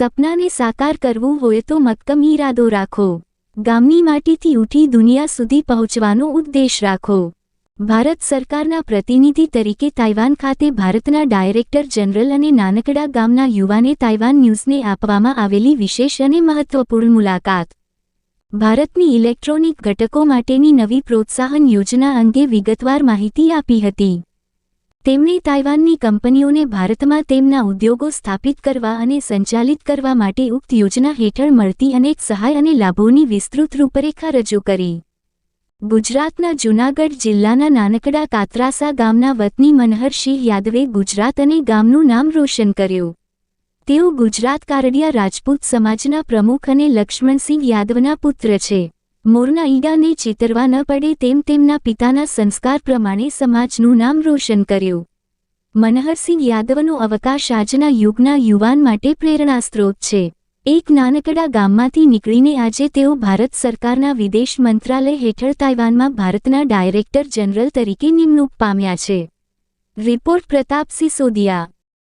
સપનાને સાકાર કરવું હોય તો મક્કમ ઈરાદો રાખો. ગામની માટીથી ઉઠી દુનિયા સુધી પહોંચવાનો ઉદ્દેશ રાખો. ભારત સરકારના પ્રતિનિધિ તરીકે તાઇવાન ખાતે ભારતના ડાયરેક્ટર જનરલ અને નાનકડા ગામના યુવાને તાઇવાન ન્યૂઝને આપવામાં આવેલી વિશેષ અને મહત્વપૂર્ણ મુલાકાત. ભારતની ઇલેક્ટ્રોનિક ઘટકો માટેની નવી પ્રોત્સાહન યોજના અંગે વિગતવાર માહિતી આપી હતી. તેમણે તાઇવાનની કંપનીઓને ભારતમાં તેમના ઉદ્યોગો સ્થાપિત કરવા અને સંચાલિત કરવા માટે ઉક્ત યોજના હેઠળ મળતી અનેક સહાય અને લાભોની વિસ્તૃત રૂપરેખા રજૂ કરી. ગુજરાતના જૂનાગઢ જિલ્લાના નાનકડા કાતરાસા ગામના વતની મનહરસિંહ યાદવે ગુજરાત અને ગામનું નામ રોશન કર્યું. તેઓ ગુજરાત કારડિયા રાજપૂત સમાજના પ્રમુખ અને લક્ષ્મણસિંહ યાદવના પુત્ર છે. મોરના ઈડાને ચિતરવા ન પડે તેમ તેમના પિતાના સંસ્કાર પ્રમાણે સમાજનું નામ રોશન કર્યું. મનહરસિંહ યાદવનો અવકાશ આજના યુગના યુવાન માટે પ્રેરણાસ્ત્રોત છે. એક નાનકડા ગામમાંથી નીકળીને આજે તેઓ ભારત સરકારના વિદેશ મંત્રાલય હેઠળ તાઇવાનમાં ભારતના ડાયરેક્ટર જનરલ તરીકે નિમણૂક પામ્યા છે. રિપોર્ટ પ્રતાપ સિસોદિયા